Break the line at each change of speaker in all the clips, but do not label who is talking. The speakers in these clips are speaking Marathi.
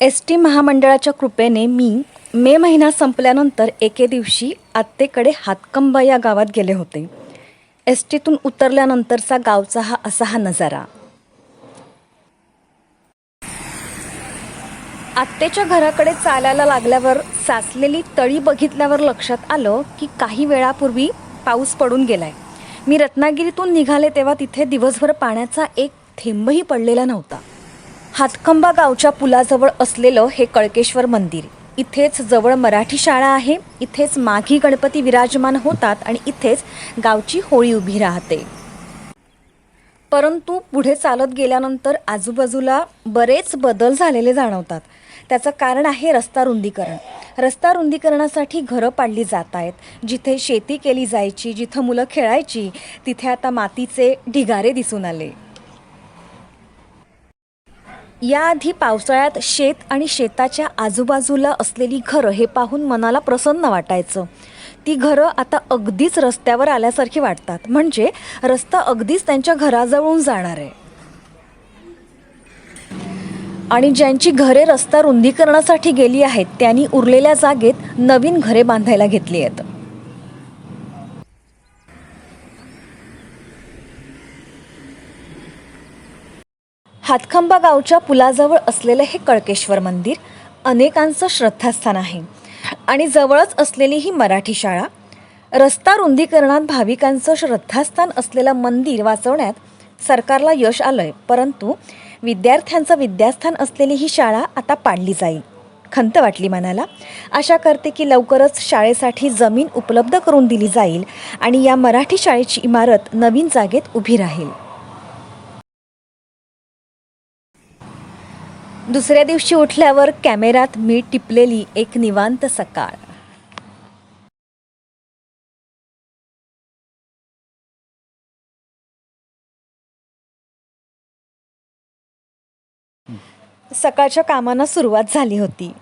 एस टी महामंडळाच्या कृपेने मी मे महिना संपल्यानंतर एके दिवशी आत्तेकडे हातकंबा या गावात गेले होते. एस टीतून उतरल्यानंतरचा गावचा हा असा हा नजारा. आत्तेच्या घराकडे चालायला लागल्यावर साचलेली तळी बघितल्यावर लक्षात आलं की काही वेळापूर्वी पाऊस पडून गेलाय. मी रत्नागिरीतून निघाले तेव्हा तिथे दिवसभर पाण्याचा एक थेंबही पडलेला नव्हता. हातखंबा गावच्या पुलाजवळ असलेलं हे कळकेश्वर मंदिर. इथेच जवळ मराठी शाळा आहे इथेच माघी गणपती विराजमान होतात आणि इथेच गावची होळी उभी राहते. परंतु पुढे चालत गेल्यानंतर आजूबाजूला बरेच बदल झालेले जाणवतात. त्याचं कारण आहे रस्ता रुंदीकरण. रस्ता रुंदीकरणासाठी घरं पाडली जात आहेत. जिथे शेती केली जायची जिथं मुलं खेळायची तिथे आता मातीचे ढिगारे दिसून आले. याआधी पावसाळ्यात शेत आणि शेताच्या आजूबाजूला असलेली घरं हे पाहून मनाला प्रसन्न वाटायचं. ती घरं आता अगदीच रस्त्यावर आल्यासारखी वाटतात. म्हणजे रस्ता अगदीच त्यांच्या घराजवळून जाणार आहे. आणि ज्यांची घरे रस्ता रुंदीकरणासाठी गेली आहेत त्यांनी उरलेल्या जागेत नवीन घरे बांधायला घेतली आहेत. हातखंबा गावच्या पुलाजवळ असलेलं हे कळकेश्वर मंदिर अनेकांचं श्रद्धास्थान आहे. आणि जवळच असलेली ही मराठी शाळा रस्ता रुंदीकरणात भाविकांचं श्रद्धास्थान असलेलं मंदिर वाचवण्यात सरकारला यश आलं आहे परंतु विद्यार्थ्यांचं विद्यास्थान असलेली ही शाळा आता पाडली जाईल. खंत वाटली मनाला. आशा करते की लवकरच शाळेसाठी जमीन उपलब्ध करून दिली जाईल आणि या मराठी शाळेची इमारत नवीन जागेत उभी राहील. दुसऱ्या दिवशी उठल्यावर कॅमेरात मी टिपलेली एक निवांत सकाळ. सकाळच्या कामांना सुरुवात झाली होती.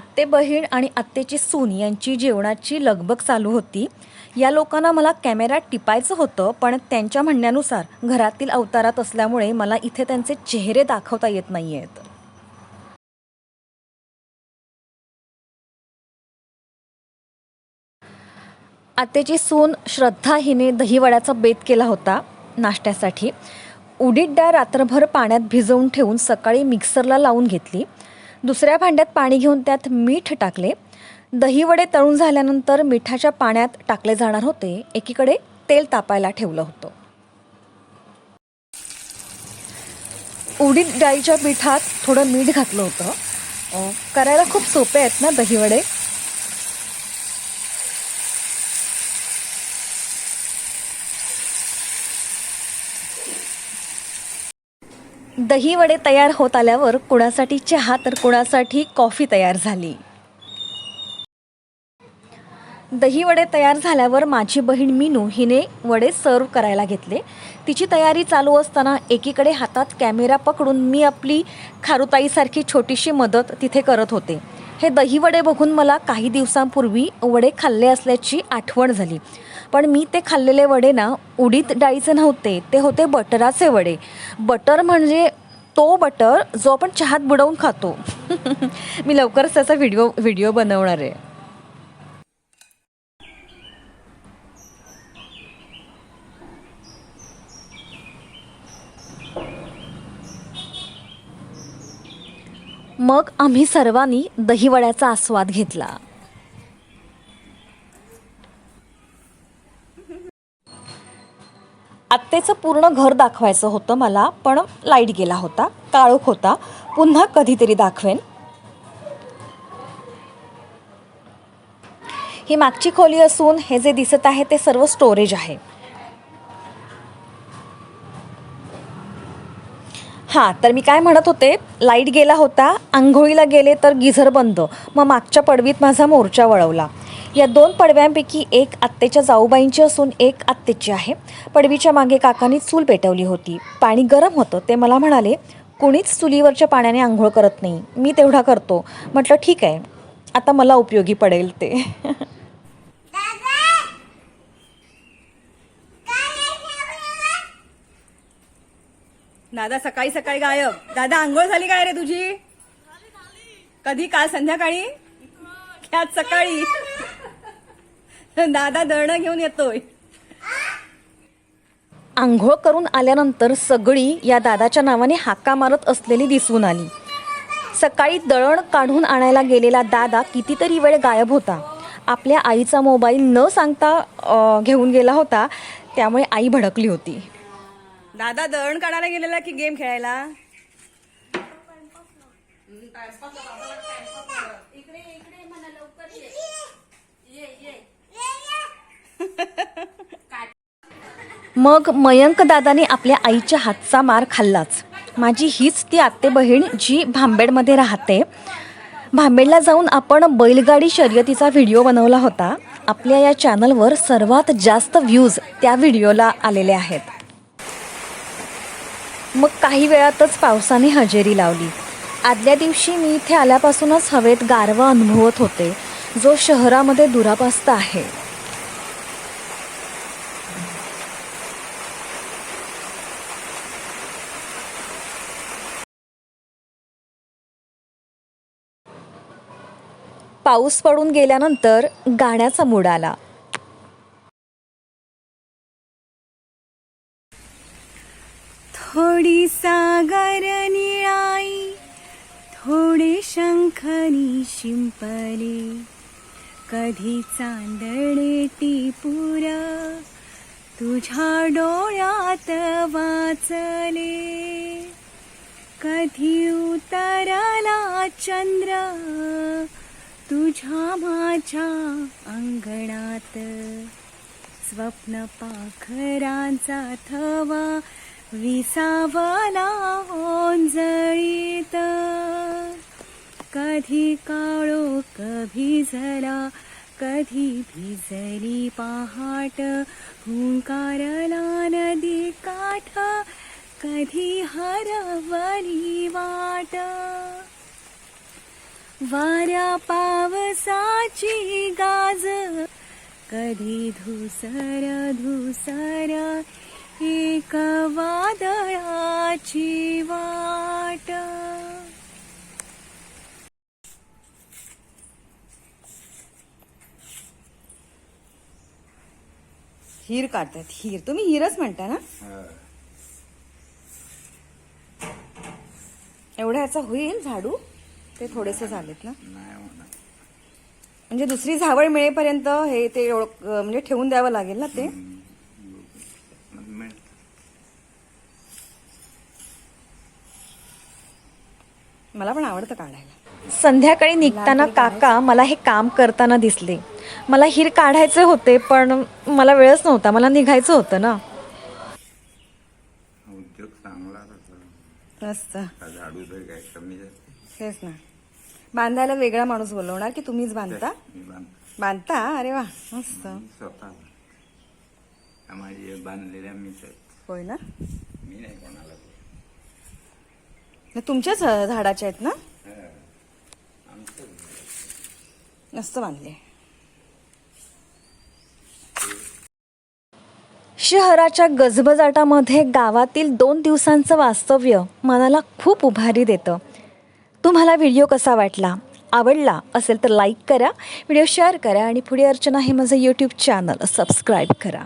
आत्ते बहीण आणि आत्तेची सून यांची जेवणाची लगबग चालू होती. या लोकांना मला कॅमेऱ्यात टिपायचं होतं पण त्यांच्या म्हणण्यानुसार घरातील अवतारात असल्यामुळे मला इथे त्यांचे चेहरे दाखवता येत नाही आहेत आत्तेची सून श्रद्धा हिने दहीवड्याचा बेत केला होता नाश्त्यासाठी. उडीद डाळ रात्रभर पाण्यात भिजवून ठेवून सकाळी मिक्सरला लावून घेतली. दुसऱ्या भांड्यात पाणी घेऊन त्यात मीठ टाकले. दहीवडे तळून झाल्यानंतर मिठाच्या पाण्यात टाकले जाणार होते. एकीकडे तेल तापायला ठेवलं होतं. उडीद डाळीच्या पिठात थोडं मीठ घातलं होतं. करायला खूप सोपे आहेत ना दहीवडे? दही वडे तयार होत आल्यावर कुणासाठी चहा तर कुणासाठी कॉफी तयार झाली? दही वडे तयार झाल्यावर माझी बहीण मीनू हिने वडे सर्व करायला घेतले. तिची तयारी चालू असताना एकीकडे हातात कॅमेरा पकडून मी आपली खारुताईसारखी छोटीशी मदत तिथे करत होते. हे दही वडे बघून मला काही दिवसांपूर्वी वडे खाल्ले असल्याची आठवण झाली. पण मी ते खाल्लेले वडे ना उडीद डाळीचे नव्हते ते होते बटराचे वडे. बटर म्हणजे तो बटर जो आपण चहात बुडवून खातो. मी लवकरच त्याचा व्हिडिओ व्हिडिओ बनवणार आहे. मग आम्ही सर्वांनी दहीवड्याचा आस्वाद घेतला. आत्तेचं पूर्ण घर दाखवायचं होतं मला पण लाइट गेला होता काळोख होता. पुन्हा कधीतरी दाखवेन. ही मागची खोली असून हे जे दिसत आहे ते सर्व स्टोरेज आहे. हां तर मी काय म्हणत होते लाइट गेला होता आंघोळीला गेले तर गिझर बंद. मग मागच्या पडवीत माझा मोर्चा वळवला. या दोन पडव्यांपैकी एक आत्तेच्या जाऊबाईंची असून एक आत्तेची आहे. पडवीच्या मागे काकांनी चूल पेटवली होती. पाणी गरम होतं ते मला म्हणाले कुणीच चुलीवरच्या पाण्याने आंघोळ करत नाही. मी तेवढा करतो. म्हटलं ठीक आहे. आता मला उपयोगी पडेल ते.
दादा सकाळी सकाळी गायब. दादा आंघोळ झाली काय रे तुझी? कधी काल? संध्याकाळी? आज सकाळी. दादा दळणं घेऊन येतोय.
आंघोळ करून आल्यानंतर सगळी या दादाच्या नावाने हाका मारत असलेली दिसून आली. सकाळी दळण काढून आणायला गेलेला दादा कितीतरी वेळ गायब होता. आपल्या आईचा मोबाईल न सांगता घेऊन गेला होता त्यामुळे आई भडकली होती.
दादा दळण काढायला गेलेला की गेम खेळायला?
मग मयंक दादाने आपल्या आईच्या हातचा मार खाल्लाच. माझी हीच ती आत्ते बहीण जी भांबेडमध्ये राहते. भांबेडला जाऊन आपण बैलगाडी शर्यतीचा व्हिडिओ बनवला होता. आपल्या या चॅनलवर सर्वात जास्त व्ह्यूज त्या व्हिडिओला आलेले आहेत. मग काही वेळातच पावसाने हजेरी लावली. आदल्या दिवशी मी इथे आल्यापासूनच हवेत गारवा अनुभवत होते. जो शहरामध्ये दुरापास्त आहे. पाऊस पडून गेल्यानंतर गाण्याचा मूड आला.
थोडी सागर निळाई थोडे शंखनी शिंपले. कधी चांदणे टिपूर तुझ्या डोळ्यात वाचले. कधी उतरला चंद्र तुझ्या माझ्या अंगणात स्वप्न पाखरांचा थवा विसावला ओंजळीत. कधी काळो कभी झरा कधी भिजली पहाट हुंकारला नदी काठ कधी हरवली वाट. वाऱ्या पावसाची गाज. कधी धुसर धुसर एक वादळाची वाट. हिर काढतात हिर. तुम्ही हिरच म्हणता ना? एवढ्या याचा होईल झाडू? ते थोडेसे झालेत ना? म्हणजे दुसरी झावळ मिळेपर्यंत हे ते ओळख- म्हणजे ठेवून द्यावं लागेल ना ते? मला पण आवडतं काढायला.
संध्याकाळी निघताना काका मला हे काम करताना दिसले. मला हिर काढायचे होते पण मला वेळच नव्हता. मला निघायचं होतं ना.
उद्योग चांगला झाडू काय कमी
तेच ना. बांधायला वेगळा माणूस बोलवणार की तुम्हीच बांधता?
मी बांध
बांधता? अरे वा मस्त.
मी स्वतः माझी बांधलेल्या मीच आहेत.
होय ना?
मी नाही कोणाला
हे तुमच्याच अ, झाडाचे आहेत ना?
आमचं
मस्त बांधले.
शहराच्या गजबजाटामध्ये गावातील दोन दिवसांचं वास्तव्य मनाला खूप उभारी देतं. तुम्हाला व्हिडिओ कसा वाटला? आवडला असेल तर लाईक करा व्हिडिओ शेअर करा आणि पुढे अर्चना हे माझं यूट्यूब चॅनल सबस्क्राईब करा.